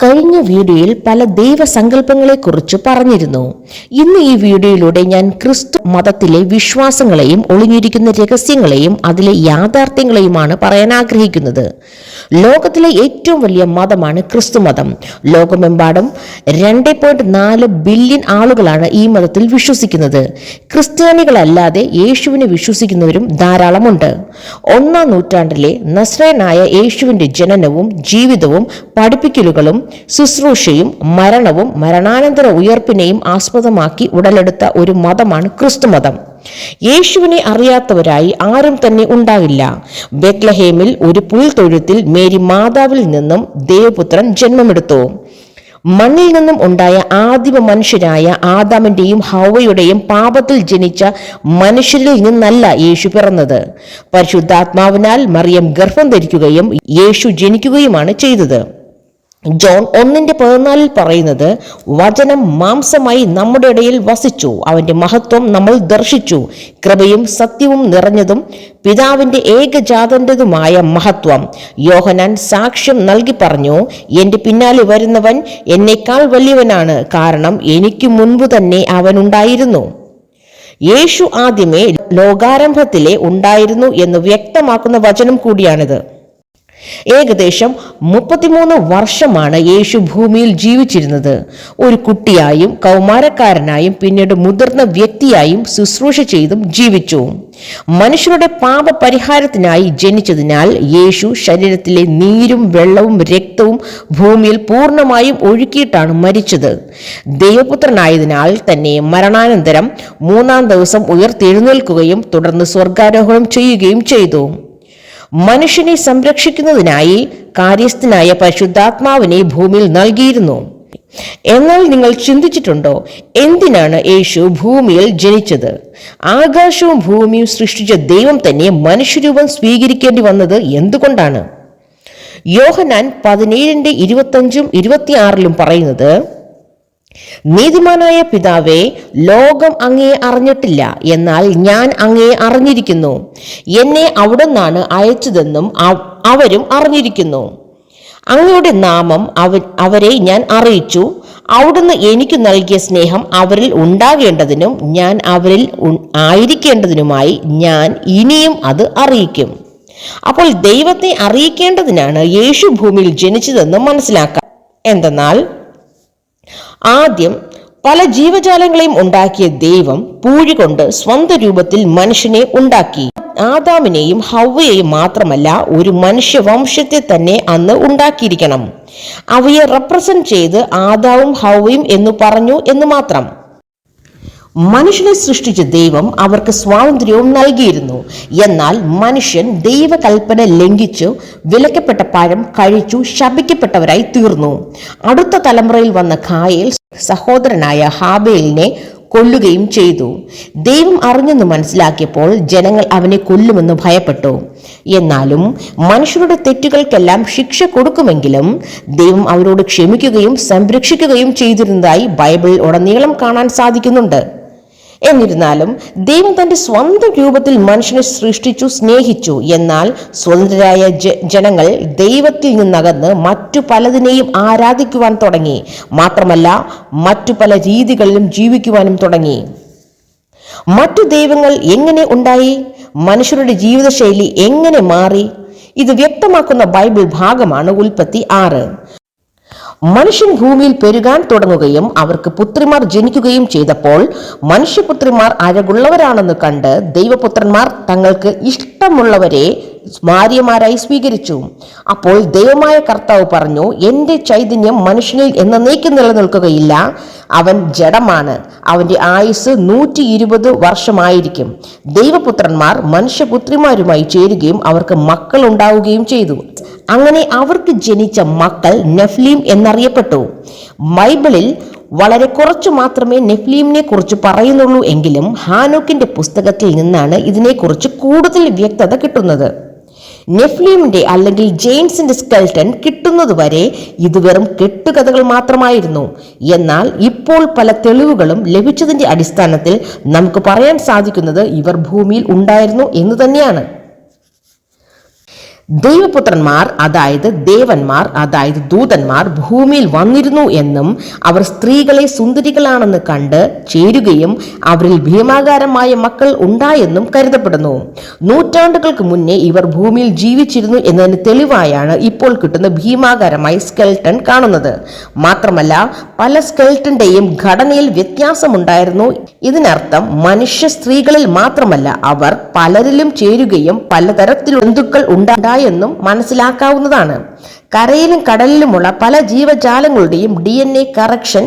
കഴിഞ്ഞ വീഡിയോയിൽ പല ദൈവസങ്കല്പങ്ങളെക്കുറിച്ച് പറഞ്ഞിരുന്നു. ഇന്ന് ഈ വീഡിയോയിലൂടെ ഞാൻ ക്രിസ്തു മതത്തിലെ വിശ്വാസങ്ങളെയും ഒളിഞ്ഞിരിക്കുന്ന രഹസ്യങ്ങളെയും അതിലെ യാഥാർത്ഥ്യങ്ങളെയുമാണ് പറയാൻ ആഗ്രഹിക്കുന്നത്. ലോകത്തിലെ ഏറ്റവും വലിയ മതമാണ് ക്രിസ്തു മതം. ലോകമെമ്പാടും രണ്ട് പോയിന്റ് നാല് ബില്യൺ ആളുകളാണ് ഈ മതത്തിൽ വിശ്വസിക്കുന്നത്. ക്രിസ്ത്യാനികളല്ലാതെ യേശുവിനെ വിശ്വസിക്കുന്നവരും ധാരാളമുണ്ട്. ഒന്നാം നൂറ്റാണ്ടിലെ നസ്രനായ യേശുവിന്റെ ജനനവും ജീവിതവും പഠിപ്പിക്കലുകളും ശുശ്രൂഷയും മരണവും മരണാനന്തര ഉയർപ്പിനെയും ആസ്പദമാക്കി ഉടലെടുത്ത ഒരു മതമാണ് ക്രിസ്തുമതം യേശുവിനെ അറിയാത്തവരായി ആരും തന്നെ ഉണ്ടാകില്ല ബെത്ലഹേമിൽ ഒരു പുൽത്തൊഴുത്തിൽ മേരി മാതാവിൽ നിന്നും ദേവപുത്രൻ ജന്മമെടുത്തു. മണ്ണിൽ നിന്നും ഉണ്ടായ ആദിമ മനുഷ്യരായ ആദാമിന്റെയും ഹൗവയുടെയും പാപത്തിൽ ജനിച്ച മനുഷ്യരിൽ നിന്നല്ല യേശു പിറന്നത്. പരിശുദ്ധാത്മാവിനാൽ മറിയം ഗർഭം ധരിക്കുകയും യേശു ജനിക്കുകയുമാണ് ചെയ്തത്. ജോൺ ഒന്നിന്റെ പതിനാലിൽ പറയുന്നത് വചനം മാംസമായി നമ്മുടെ ഇടയിൽ വസിച്ചു. അവന്റെ മഹത്വം നമ്മൾ ദർശിച്ചു. കൃപയും സത്യവും നിറഞ്ഞതും പിതാവിന്റെ ഏകജാതന്റേതുമായ മഹത്വം. യോഹനാൻ സാക്ഷ്യം നൽകി പറഞ്ഞു എന്റെ പിന്നാലെ വരുന്നവൻ എന്നേക്കാൾ വലിയവനാണ്. കാരണം എനിക്ക് മുൻപ് തന്നെ അവനുണ്ടായിരുന്നു യേശു ആദ്യമേ ലോകാരംഭത്തിലെ ഉണ്ടായിരുന്നു എന്ന് വ്യക്തമാക്കുന്ന വചനം കൂടിയാണിത്. ഏകദേശം മുപ്പത്തിമൂന്ന് വർഷമാണ് യേശു ഭൂമിയിൽ ജീവിച്ചിരുന്നത്. ഒരു കുട്ടിയായും കൗമാരക്കാരനായും പിന്നീട് മുതിർന്ന വ്യക്തിയായും ശുശ്രൂഷ ചെയ്തും ജീവിച്ചു. മനുഷ്യരുടെ പാപ പരിഹാരത്തിനായി ജനിച്ചതിനാൽ യേശു ശരീരത്തിലെ നീരും വെള്ളവും രക്തവും ഭൂമിയിൽ പൂർണമായും ഒഴുക്കിയിട്ടാണ് മരിച്ചത്. ദൈവപുത്രനായതിനാൽ തന്നെ മരണാനന്തരം മൂന്നാം ദിവസം ഉയർത്തെഴുന്നേൽക്കുകയും തുടർന്ന് സ്വർഗാരോഹണം ചെയ്യുകയും ചെയ്തു. മനുഷ്യനെ സംരക്ഷിക്കുന്നതിനായി കാര്യസ്ഥനായ പരിശുദ്ധാത്മാവിനെ ഭൂമിയിൽ നൽകിയിരുന്നു. എന്നാൽ നിങ്ങൾ ചിന്തിച്ചിട്ടുണ്ടോ? എന്തിനാണ് യേശു ഭൂമിയിൽ ജനിച്ചത്? ആകാശവും ഭൂമിയും സൃഷ്ടിച്ച ദൈവം തന്നെ മനുഷ്യരൂപം സ്വീകരിക്കേണ്ടി വന്നത് എന്തുകൊണ്ടാണ്? യോഹനാൻ പതിനേഴിന്റെ ഇരുപത്തഞ്ചും ഇരുപത്തിയാറിലും പറയുന്നത് നീതിമാനായ പിതാവേ ലോകം അങ്ങയെ അറിഞ്ഞിട്ടില്ല. എന്നാൽ ഞാൻ അങ്ങയെ അറിഞ്ഞിരിക്കുന്നു. എന്നെ അവിടുന്നാണ് അയച്ചതെന്നും അവരും അറിഞ്ഞിരിക്കുന്നു. അങ്ങയുടെ നാമം അവ അവരെ ഞാൻ അറിയിച്ചു. അവിടുന്ന് എനിക്ക് നൽകിയ സ്നേഹം അവരിൽ ഉണ്ടാകേണ്ടതിനും ഞാൻ അവരിൽ ആയിരിക്കേണ്ടതിനുമായി ഞാൻ ഇനിയും അത് അറിയിക്കും. അപ്പോൾ ദൈവത്തെ അറിയിക്കേണ്ടതിനാണ് യേശു ഭൂമിയിൽ ജനിച്ചതെന്ന് മനസ്സിലാക്കാം. എന്തെന്നാൽ ആദ്യം പല ജീവജാലങ്ങളെയും ഉണ്ടാക്കിയ ദൈവം പൂഴി കൊണ്ട് സ്വന്തം രൂപത്തിൽ മനുഷ്യനെ ഉണ്ടാക്കി. ആദാമിനെയും ഹൗവയെയും മാത്രമല്ല ഒരു മനുഷ്യവംശത്തെ തന്നെ അന്ന് ഉണ്ടാക്കിയിരിക്കണം. അവയെ റെപ്രസെന്റ് ചെയ്ത് ആദാവും ഹൗവയും എന്ന് പറഞ്ഞു എന്ന് മാത്രം. മനുഷ്യനെ സൃഷ്ടിച്ച ദൈവം അവർക്ക് സ്വാതന്ത്ര്യവും നൽകിയിരുന്നു. എന്നാൽ മനുഷ്യൻ ദൈവകൽപ്പന ലംഘിച്ചു വിലക്കപ്പെട്ട പഴം കഴിച്ചു ശപിക്കപ്പെട്ടവരായി തീർന്നു. അടുത്ത തലമുറയിൽ വന്ന ഖായേൽ സഹോദരനായ ഹാബേലിനെ കൊല്ലുകയും ചെയ്തു. ദൈവം അറിഞ്ഞെന്ന് മനസ്സിലാക്കിയപ്പോൾ ജനങ്ങൾ അവനെ കൊല്ലുമെന്ന് ഭയപ്പെട്ടു. എന്നാലും മനുഷ്യരുടെ തെറ്റുകൾക്കെല്ലാം ശിക്ഷ കൊടുക്കുമെങ്കിലും ദൈവം അവരോട് ക്ഷമിക്കുകയും സംരക്ഷിക്കുകയും ചെയ്തിരുന്നതായി ബൈബിളിൽ ഉടനീളം കാണാൻ സാധിക്കുന്നുണ്ട്. എന്നിരുന്നാലും ദൈവം തന്റെ സ്വന്തം രൂപത്തിൽ മനുഷ്യനെ സൃഷ്ടിച്ചു സ്നേഹിച്ചു. എന്നാൽ സ്വതന്ത്രരായ ജനങ്ങൾ ദൈവത്തിൽ നിന്നകന്ന് മറ്റു പലതിനെയും ആരാധിക്കുവാൻ തുടങ്ങി. മാത്രമല്ല മറ്റു പല രീതികളിലും ജീവിക്കുവാനും തുടങ്ങി. മറ്റു ദൈവങ്ങൾ എങ്ങനെ ഉണ്ടായി? മനുഷ്യരുടെ ജീവിതശൈലി എങ്ങനെ മാറി? ഇത് വ്യക്തമാക്കുന്ന ബൈബിൾ ഭാഗമാണ് ഉൽപ്പത്തി ആറ്. മനുഷ്യൻ ഭൂമിയിൽ പെരുകാൻ തുടങ്ങുകയും അവർക്ക് പുത്രിമാർ ജനിക്കുകയും ചെയ്തപ്പോൾ മനുഷ്യപുത്രിമാർ അഴകുള്ളവരാണെന്ന് കണ്ട് ദൈവപുത്രന്മാർ തങ്ങൾക്ക് ഇഷ്ടമുള്ളവരെ ഭാര്യമാരായി സ്വീകരിച്ചു. അപ്പോൾ ദൈവമായ കർത്താവ് പറഞ്ഞു എന്റെ ചൈതന്യം മനുഷ്യനിൽ എന്ന എന്നേക്കും നിലനിൽക്കുകയില്ല. അവൻ ജഡമാണ്. അവന്റെ ആയുസ് നൂറ്റി ഇരുപത് വർഷമായിരിക്കും. ദൈവപുത്രന്മാർ മനുഷ്യപുത്രിമാരുമായി ചേരുകയും അവർക്ക് മക്കൾ ഉണ്ടാവുകയും ചെയ്തു. അങ്ങനെ അവർക്ക് ജനിച്ച മക്കൾ നെഫ്ലീം എന്നറിയപ്പെട്ടു. ബൈബിളിൽ വളരെ കുറച്ചു മാത്രമേ നെഫ്ലീമിനെ കുറിച്ച് പറയുന്നുള്ളൂ എങ്കിലും ഹാനോക്കിന്റെ പുസ്തകത്തിൽ നിന്നാണ് ഇതിനെക്കുറിച്ച് കൂടുതൽ വ്യക്തത കിട്ടുന്നത്. നെഫ്ലീമിന്റെ അല്ലെങ്കിൽ ജെയിംസിന്റെ സ്കെൽട്ടൻ കിട്ടുന്നതുവരെ ഇത് വെറും കെട്ടുകഥകൾ മാത്രമായിരുന്നു. എന്നാൽ ഇപ്പോൾ പല തെളിവുകളും ലഭിച്ചതിന്റെ അടിസ്ഥാനത്തിൽ നമുക്ക് പറയാൻ സാധിക്കുന്നത് ഇവർ ഭൂമിയിൽ ഉണ്ടായിരുന്നു എന്ന് തന്നെയാണ്. ദൈവപുത്രന്മാർ അതായത് ദേവന്മാർ അതായത് ദൂതന്മാർ ഭൂമിയിൽ വന്നിരുന്നു എന്നും അവർ സ്ത്രീകളെ സുന്ദരികളാണെന്ന് കണ്ട് ചേരുകയും അവരിൽ ഭീമാകാരമായ മക്കൾ ഉണ്ടായെന്നും കരുതപ്പെടുന്നു. നൂറ്റാണ്ടുകൾക്ക് മുന്നേ ഇവർ ഭൂമിയിൽ ജീവിച്ചിരുന്നു എന്നതിന് തെളിവായാണ് ഇപ്പോൾ കിട്ടുന്ന ഭീമാകാരമായ സ്കെൽട്ടൺ കാണുന്നത്. മാത്രമല്ല പല സ്കെൽട്ടന്റെയും ഘടനയിൽ വ്യത്യാസമുണ്ടായിരുന്നു. ഇതിനർത്ഥം മനുഷ്യ സ്ത്രീകളിൽ മാത്രമല്ല അവർ പലരിലും ചേരുകയും പലതരത്തിലുള്ള ജന്തുക്കൾ ഉണ്ടായെന്നും മനസ്സിലാക്കാവുന്നതാണ്. കരയിലും കടലിലുമുള്ള പല ജീവജാലങ്ങളുടെയും ഡി എൻ എ കറക്ഷൻ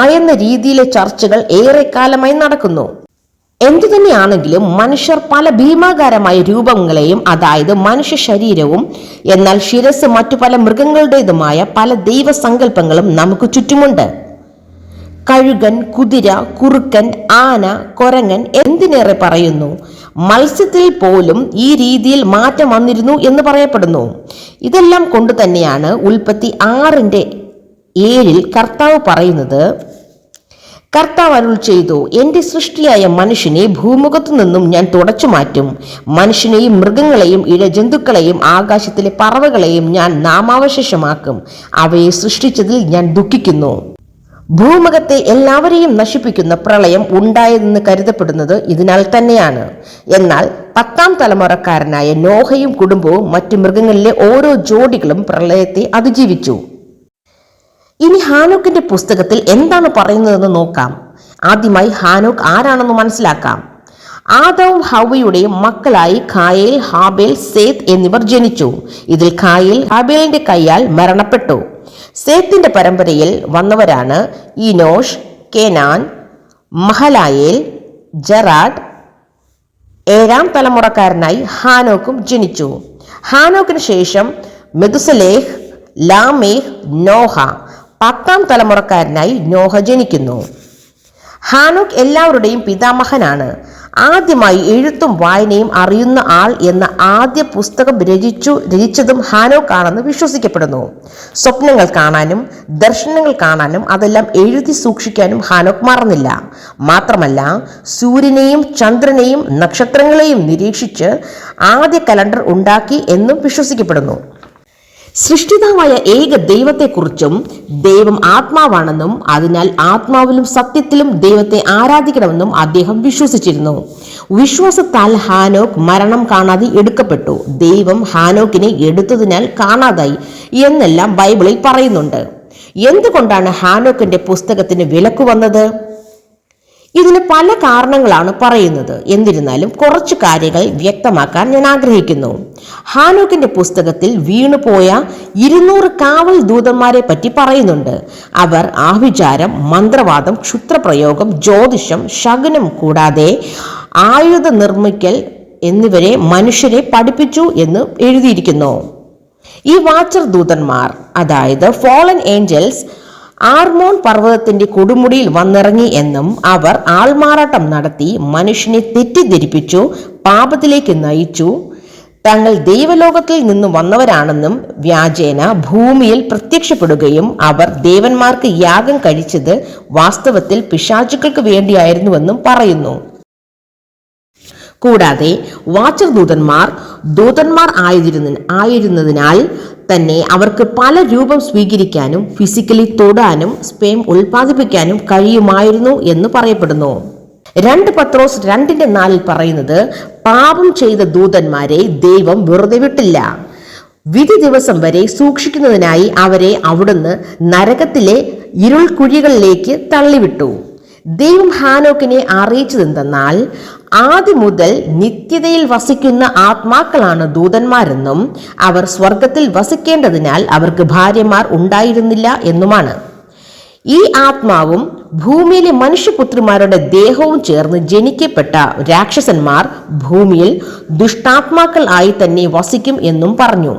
ആയെന്ന രീതിയിലെ ചർച്ചകൾ ഏറെക്കാലമായി നടക്കുന്നു. എന്തു തന്നെയാണെങ്കിലും മനുഷ്യർ പല ഭീമാകാരമായ രൂപങ്ങളെയും അതായത് മനുഷ്യ ശരീരവും എന്നാൽ ശിരസ് മറ്റു പല മൃഗങ്ങളുടേതുമായ പല ദൈവസങ്കല്പങ്ങളും നമുക്ക് ചുറ്റുമുണ്ട്. കഴുകൻ കുതിര കുറുക്കൻ ആന കൊരങ്ങൻ എന്തിനേറെ പറയുന്നു? മത്സ്യത്തിൽ പോലും ഈ രീതിയിൽ മാറ്റം വന്നിരുന്നു എന്ന് പറയപ്പെടുന്നു. ഇതെല്ലാം കൊണ്ട് തന്നെയാണ് ഉൽപ്പത്തി ആറിന്റെ ഏഴിൽ കർത്താവ് പറയുന്നത് കർത്താവ് അരുൾ ചെയ്തു എന്റെ സൃഷ്ടിയായ മനുഷ്യനെ ഭൂമുഖത്തു നിന്നും ഞാൻ തുടച്ചു മാറ്റും. മനുഷ്യനെയും മൃഗങ്ങളെയും ഇഴജന്തുക്കളെയും ആകാശത്തിലെ പറവകളെയും ഞാൻ നാമാവശേഷമാക്കും. അവയെ സൃഷ്ടിച്ചതിൽ ഞാൻ ദുഃഖിക്കുന്നു. ഭൂമുഖത്തെ എല്ലാവരെയും നശിപ്പിക്കുന്ന പ്രളയം ഉണ്ടായതെന്ന് കരുതപ്പെടുന്നത് ഇതിനാൽ തന്നെയാണ്. എന്നാൽ പത്താം തലമുറക്കാരനായ നോഹയും കുടുംബവും മറ്റു മൃഗങ്ങളിലെ ഓരോ ജോഡികളും പ്രളയത്തെ അതിജീവിച്ചു. ഇനി ഹാനോക്കിന്റെ പുസ്തകത്തിൽ എന്താണ് പറയുന്നതെന്ന് നോക്കാം. ആദ്യമായി ഹാനോക്ക് ആരാണെന്ന് മനസ്സിലാക്കാം. ആദവും ഹവയുടെ മക്കളായി ഖായേൽ ഹാബേൽ സേത്ത് എന്നിവർ ജനിച്ചു. ഇതിൽ ഖായേൽ ഹാബേലിന്റെ കൈയാൽ മരണപ്പെട്ടു. സേത്തിന്റെ പരമ്പരയിൽ വന്നവരാണ് ഇനോഷ് കെനാൻ മഹലായേൽ ജറാഡ്. ഏഴാം തലമുറക്കാരനായി ഹാനോക്കും ജനിച്ചു. ഹാനോക്കിന് ശേഷം മെതുസലേഹ് ലാമേഹ് നോഹ. പത്താം തലമുറക്കാരനായി നോഹ ജനിക്കുന്നു. ഹാനോക്ക് എല്ലാവരുടെയും പിതാമഹനാണ്. ആദ്യമായി എഴുത്തും വായനയും അറിയുന്ന ആൾ എന്ന ആദ്യ പുസ്തകം രചിച്ചു രചിച്ചതും ഹാനോക്ക് ആണെന്ന് വിശ്വസിക്കപ്പെടുന്നു. സ്വപ്നങ്ങൾ കാണാനും ദർശനങ്ങൾ കാണാനും അതെല്ലാം എഴുതി സൂക്ഷിക്കാനും ഹാനോക്ക് മറന്നില്ല. മാത്രമല്ല സൂര്യനെയും ചന്ദ്രനെയും നക്ഷത്രങ്ങളെയും നിരീക്ഷിച്ച് ആദ്യ കലണ്ടർ ഉണ്ടാക്കി എന്നും വിശ്വസിക്കപ്പെടുന്നു. സൃഷ്ടിതാവായ ഏക ദൈവത്തെക്കുറിച്ചും ദൈവം ആത്മാവാണെന്നും അതിനാൽ ആത്മാവിലും സത്യത്തിലും ദൈവത്തെ ആരാധിക്കണമെന്നും അദ്ദേഹം വിശ്വസിച്ചിരുന്നു. വിശ്വാസത്താൽ ഹാനോക്ക് മരണം കാണാതെ എടുക്കപ്പെട്ടു. ദൈവം ഹാനോക്കിനെ എടുത്തതിനാൽ കാണാതായി എന്നെല്ലാം ബൈബിളിൽ പറയുന്നുണ്ട്. എന്തുകൊണ്ടാണ് ഹാനോക്കിന്റെ പുസ്തകത്തിന് വിലക്ക് വന്നത്? ഇതിന് പല കാരണങ്ങളാണ് പറയുന്നത്. എന്നിരുന്നാലും കുറച്ച് കാര്യങ്ങൾ വ്യക്തമാക്കാൻ ഞാൻ ആഗ്രഹിക്കുന്നു. ഹാനോക്കിന്റെ പുസ്തകത്തിൽ വീണുപോയ ഇരുന്നൂറ് കാവൽ ദൂതന്മാരെ പറ്റി പറയുന്നുണ്ട്. അവർ ആഭിചാരം മന്ത്രവാദം ക്ഷുത്രപ്രയോഗം ജ്യോതിഷം ശകുനം കൂടാതെ ആയുധ നിർമ്മിക്കൽ എന്നിവരെ മനുഷ്യരെ പഠിപ്പിച്ചു എന്ന് എഴുതിയിരിക്കുന്നു. ഈ വാച്ചർ ദൂതന്മാർ അതായത് ഫോളൻ ഏഞ്ചൽസ് ആർമോൺ പർവതത്തിന്റെ കൊടുമുടിയിൽ വന്നിറങ്ങി എന്നും അവർ ആൾമാറാട്ടം നടത്തി മനുഷ്യനെ തെറ്റിദ്ധരിപ്പിച്ചു പാപത്തിലേക്ക് നയിച്ചു. തങ്ങൾ ദൈവലോകത്തിൽ നിന്ന് വന്നവരാണെന്നും വ്യാജേന ഭൂമിയിൽ പ്രത്യക്ഷപ്പെടുകയും അവർ ദേവന്മാർക്ക് യാഗം കഴിച്ചത് വാസ്തവത്തിൽ പിശാചുക്കൾക്ക് വേണ്ടിയായിരുന്നുവെന്നും പറയുന്നു. കൂടാതെ വാച്ചർ ദൂതന്മാർ ദൂതന്മാർ ആയിരുന്ന ആയിരുന്നതിനാൽ തന്നെ അവർക്ക് പല രൂപം സ്വീകരിക്കാനും ഫിസിക്കലി തൊടാനും സ്പേം ഉൽപ്പാദിപ്പിക്കാനും കഴിയുമായിരുന്നു എന്ന് പറയപ്പെടുന്നു. രണ്ട് പത്രോസ് രണ്ടിന്റെ നാലിൽ പറയുന്നത് പാപം ചെയ്ത ദൂതന്മാരെ ദൈവം വെറുതെ വിട്ടില്ല. വിധി ദിവസം വരെ സൂക്ഷിക്കുന്നതിനായി അവരെ അവിടുന്ന് നരകത്തിലെ ഇരുൾ കുഴികളിലേക്ക് തള്ളിവിട്ടു. ദൈവം ഹാനോക്കിനെ അറിയിച്ചതെന്തെന്നാൽ ആദ്യം മുതൽ നിത്യതയിൽ വസിക്കുന്ന ആത്മാക്കളാണ് ദൂതന്മാരെന്നും അവർ സ്വർഗത്തിൽ വസിക്കേണ്ടതിനാൽ അവർക്ക് ഭാര്യമാർ ഉണ്ടായിരുന്നില്ല എന്നുമാണ്. ഈ ആത്മാവും ഭൂമിയിലെ മനുഷ്യപുത്രിമാരുടെ ദേഹവും ചേർന്ന് ജനിക്കപ്പെട്ട രാക്ഷസന്മാർ ഭൂമിയിൽ ദുഷ്ടാത്മാക്കൾ ആയി തന്നെ വസിക്കും എന്നും പറഞ്ഞു.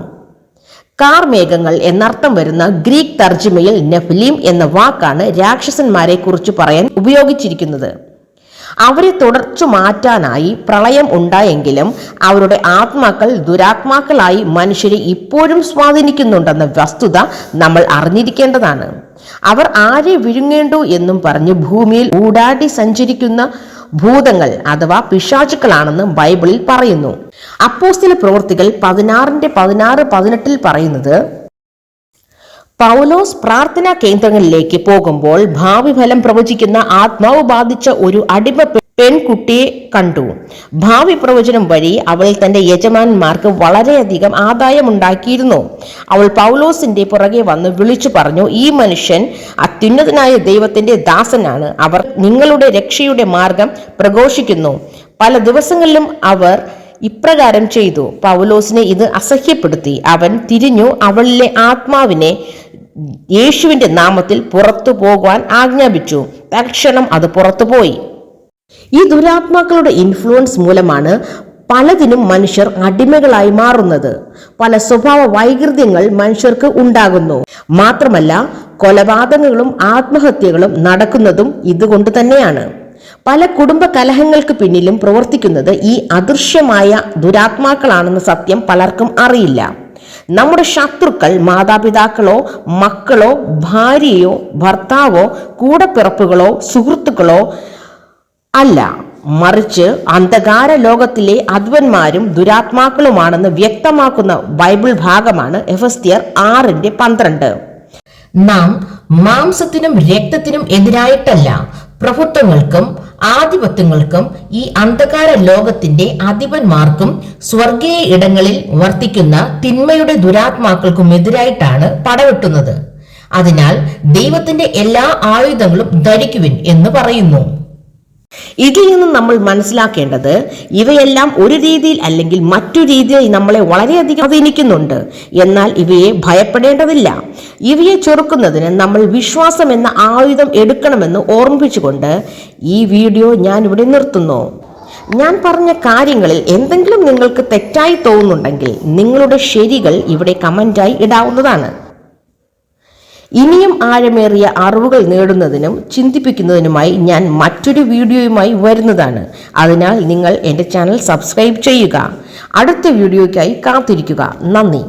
കാർമേഘങ്ങൾ എന്നർത്ഥം വരുന്ന ഗ്രീക്ക് തർജിമയിൽ നെഫ്ലീം എന്ന വാക്കാണ് രാക്ഷസന്മാരെ കുറിച്ച് പറയാൻ ഉപയോഗിച്ചിരിക്കുന്നത്. അവരെ തുടർച്ചു മാറ്റാനായി പ്രളയം ഉണ്ടായെങ്കിലും അവരുടെ ആത്മാക്കൾ ദുരാത്മാക്കളായി മനുഷ്യരെ ഇപ്പോഴും സ്വാധീനിക്കുന്നുണ്ടെന്ന വസ്തുത നമ്മൾ അറിഞ്ഞിരിക്കേണ്ടതാണ്. അവർ ആരെ വിഴുങ്ങേണ്ടു എന്നും പറഞ്ഞ് ഭൂമിയിൽ ഊടാടി സഞ്ചരിക്കുന്ന ഭൂതങ്ങൾ അഥവാ പിശാചുക്കളാണെന്ന് ബൈബിളിൽ പറയുന്നു. അപ്പോസ്തല പ്രവൃത്തികൾ പതിനാറിന്റെ പതിനാറ് പതിനെട്ടിൽ പറയുന്നത് പൗലോസ് പ്രാർത്ഥനാ കേന്ദ്രങ്ങളിലേക്ക് പോകുമ്പോൾ ഭാവി ഫലം പ്രവചിക്കുന്ന ആത്മാവ് ബാധിച്ച ഒരു അടിമ പെൺകുട്ടിയെ കണ്ടു. ഭാവി പ്രവചനം വഴി അവൾ തന്റെ യജമാനന്മാർക്ക് വളരെയധികം ആദായമുണ്ടാക്കിയിരുന്നു അവൾ പൗലോസിന്റെ പുറകെ വന്ന് വിളിച്ചു പറഞ്ഞു ഈ മനുഷ്യൻ അത്യുന്നതനായ ദൈവത്തിന്റെ ദാസനാണ്. അവർ നിങ്ങളുടെ രക്ഷയുടെ മാർഗം പ്രഘോഷിക്കുന്നു. പല ദിവസങ്ങളിലും അവർ ഇപ്രകാരം ചെയ്തു. പൗലോസിനെ ഇത് അസഹ്യപ്പെടുത്തി. അവൻ തിരിഞ്ഞു അവളിലെ ആത്മാവിനെ യേശുവിന്റെ നാമത്തിൽ പുറത്തു പോകുവാൻ ആജ്ഞാപിച്ചു. തൽക്ഷണം അത് പുറത്തുപോയി ഈ ദുരാത്മാക്കളുടെ ഇൻഫ്ലുവൻസ് മൂലമാണ് പലതിനും മനുഷ്യർ അടിമകളായി മാറുന്നത്. പല സ്വഭാവ വൈകൃതങ്ങൾ മനുഷ്യർക്ക് ഉണ്ടാകുന്നു. മാത്രമല്ല കൊലപാതകങ്ങളും ആത്മഹത്യകളും നടക്കുന്നതും ഇതുകൊണ്ട് തന്നെയാണ്. പല കുടുംബ കലഹങ്ങൾക്ക് പിന്നിലും പ്രവർത്തിക്കുന്നത് ഈ അദൃശ്യമായ ദുരാത്മാക്കളാണെന്ന സത്യം പലർക്കും അറിയില്ല. നമ്മുടെ ശത്രുക്കൾ മാതാപിതാക്കളോ മക്കളോ ഭാര്യയോ ഭർത്താവോ കൂടപ്പിറപ്പുകളോ സുഹൃത്തുക്കളോ അല്ല. മറിച്ച് അന്ധകാര ലോകത്തിലെ അധ്വന്മാരും ദുരാത്മാക്കളുമാണെന്ന് വ്യക്തമാക്കുന്ന ബൈബിൾ ഭാഗമാണ് എഫസ്തിയർ ആറിന്റെ പന്ത്രണ്ട്. നാം മാംസത്തിനും രക്തത്തിനും എതിരായിട്ടല്ല. പ്രഭുത്വങ്ങൾക്കും ആധിപത്യങ്ങൾക്കും ഈ അന്ധകാര ലോകത്തിന്റെ അധിപന്മാർക്കും സ്വർഗീയ ഇടങ്ങളിൽ വർത്തിക്കുന്ന തിന്മയുടെ ദുരാത്മാക്കൾക്കും എതിരായിട്ടാണ് പടവെട്ടുന്നത്. അതിനാൽ ദൈവത്തിന്റെ എല്ലാ ആയുധങ്ങളും ധരിക്കുവിൻ എന്ന് പറയുന്നു. ഇതിൽ നിന്നും നമ്മൾ മനസ്സിലാക്കേണ്ടത് ഇവയെല്ലാം ഒരു രീതിയിൽ അല്ലെങ്കിൽ മറ്റു രീതിയിൽ നമ്മളെ വളരെയധികം സ്വാധീനിക്കുന്നുണ്ട്. എന്നാൽ ഇവയെ ഭയപ്പെടേണ്ടതില്ല. ഇവയെ ചെറുക്കുന്നതിന് നമ്മൾ വിശ്വാസം എന്ന ആയുധം എടുക്കണമെന്ന് ഓർമ്മിപ്പിച്ചുകൊണ്ട് ഈ വീഡിയോ ഞാൻ ഇവിടെ നിർത്തുന്നു. ഞാൻ പറഞ്ഞ കാര്യങ്ങളിൽ എന്തെങ്കിലും നിങ്ങൾക്ക് തെറ്റായി തോന്നുന്നുണ്ടെങ്കിൽ നിങ്ങളുടെ ശരികൾ ഇവിടെ കമന്റായി ഇടാവുന്നതാണ്. ഇനിയും ആഴമേറിയ അറിവുകൾ നേടുന്നതിനും ചിന്തിപ്പിക്കുന്നതിനുമായി ഞാൻ മറ്റൊരു വീഡിയോയുമായി വരുന്നതാണ്. അതിനാൽ നിങ്ങൾ എന്റെ ചാനൽ സബ്സ്ക്രൈബ് ചെയ്യുക. അടുത്ത വീഡിയോയ്ക്കായി കാത്തിരിക്കുക. നന്ദി.